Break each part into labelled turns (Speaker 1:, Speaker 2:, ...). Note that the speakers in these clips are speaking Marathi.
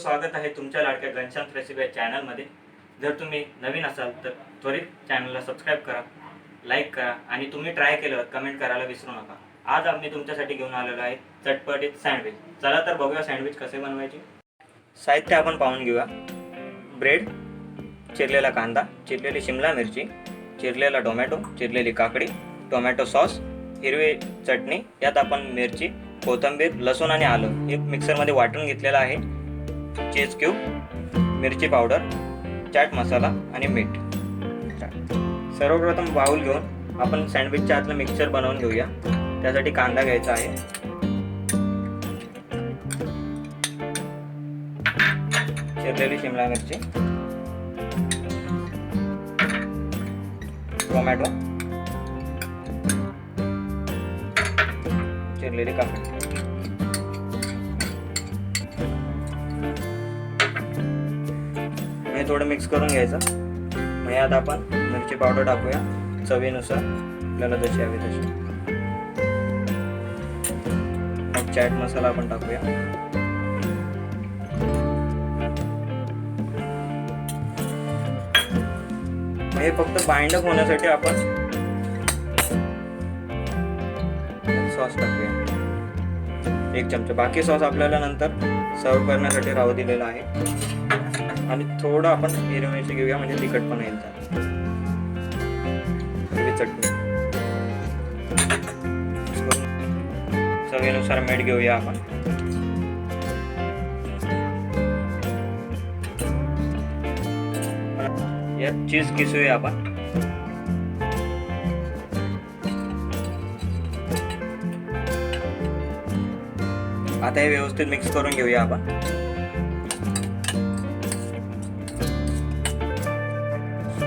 Speaker 1: स्वागत आहे तुमच्या लाडक्या घनशांत रेसिपी चॅनलमध्ये जर तुम्ही नवीन असाल तर त्वरित चॅनलला सबस्क्राईब करा लाईक करा आणि तुम्ही ट्राय केलं कमेंट करायला विसरू नका. आज आम्ही तुमच्यासाठी घेऊन आलेलो आहे चटपटीत सँडविच चला तर बघूया सँडविच कसे बनवायचे. साहित्य आपण पाहून घेऊया. ब्रेड चिरलेला कांदा चिरलेली शिमला मिरची चिरलेला टोमॅटो चिरलेली काकडी टोमॅटो सॉस हिरवी चटणी यात आपण मिरची कोथिंबीर लसूण आणि आलं. हे मिक्सरमध्ये वाटून घेतलेलं आहे. चीज क्यूब मिरची पावडर चाट मसाला आणि मीठ. सर्वप्रथम बाऊल घेऊन आपण सँडविचच्या आतलं मिक्सर बनवून घेऊया. त्यासाठी कांदा घ्यायचा आहे. चिरलेली शिमला मिरची. टोमॅटो. चिरलेली काकडी हे थोडं मिक्स करून घ्यायचं. मग यात आपण मिरची पावडर टाकूया. चवीनुसार. आपल्याला जशी हवी तशी. मग चाट मसाला आपण टाकूया. हे फक्त बाइंडअप होण्यासाठी आपण सॉस टाकूया. एक चमचा. बाकी सॉस आपल्याला नंतर सर्व करण्यासाठी राहू दिलेला आहे. आणि थोडं आपण हिरवी मिरची घेऊया म्हणजे तिखट पण येईल हिरवी चटणी चवीनुसार मीठ घेऊया आपण. यात चीज किसूया आपण. आता हे व्यवस्थित मिक्स करून घेऊया आपण.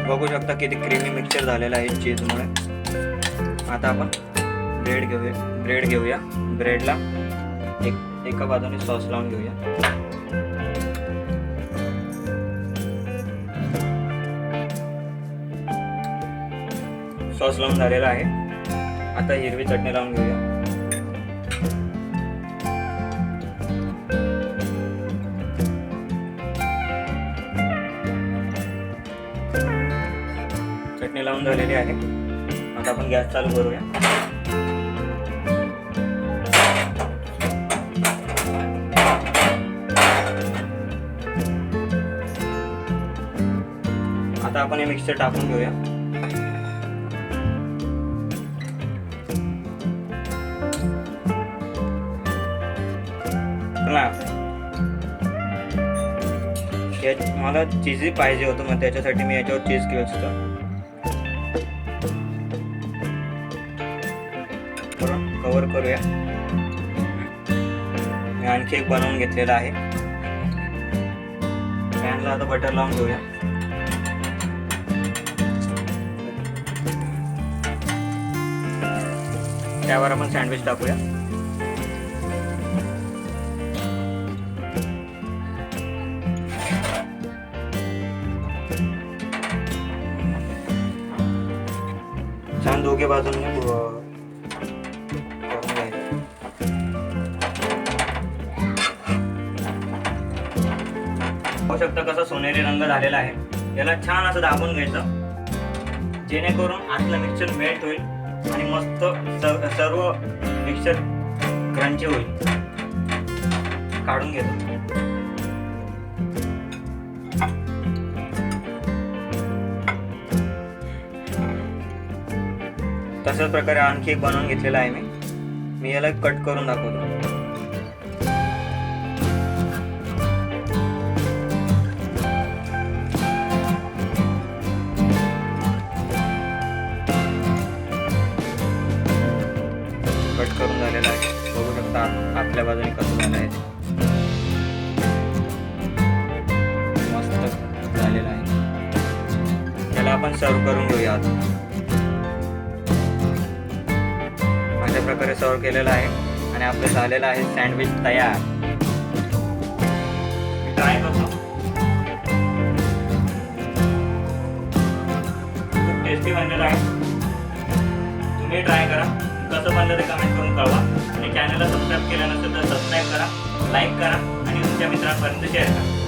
Speaker 1: बघू शकता किती क्रीमी मिक्सचर झालेलं आहे चीजमुळे आता आपण ब्रेड घेऊया ब्रेड घेऊया. ब्रेडला एक एका बाजूने सॉस लावून घेऊया. सॉस लावून झालेला आहे. आता हिरवी चटणी लावून घेऊया. झालेली आहे. आता आपण गॅस चालू करूया. आता आपण हे मिक्सर टाकून घेऊया. मला चीजही पाहिजे होतं मग त्याच्यासाठी मी याच्यावर चीज घेतो कवर करूया. मी आणखी एक बनवून घेतलेला आहे. पॅनला आता बटर लावून घेऊया. त्यावर आपण सँडविच टाकूया. छान दोघे बाजूने पाहू शकता कसा सोनेरी रंग झालेला आहे. याला छान असं दाबून घ्यायचं. जेणेकरून आतलं मिक्सचर मेल्ट होईल आणि मस्त सर्व मिक्सर क्रंची होईल. काढून घेतो. तशाच प्रकारे आणखी एक बनवून घेतलेला आहे मी. मी याला कट करून दाखवतो. कट करून झालेला आहे. बघू शकता आतल्या बाजूने कसं झालं आहे मस्त झालेला आहे. त्याला आपण सर्व करून घेऊया अशा प्रकारे सर्व केलेला आहे. आणि आपलं झालेलं आहे सँडविच तयार. ट्राय करतो. टेस्टी बनलेला आहे. तुम्ही ट्राय करा. कसं बनलं ते कमेंट करून कळवा आणि चॅनलला सबस्क्राईब केलं नसेल तर सबस्क्राईब करा लाईक करा आणि तुमच्या तुमच्या मित्रांपर्यंत शेअर करा.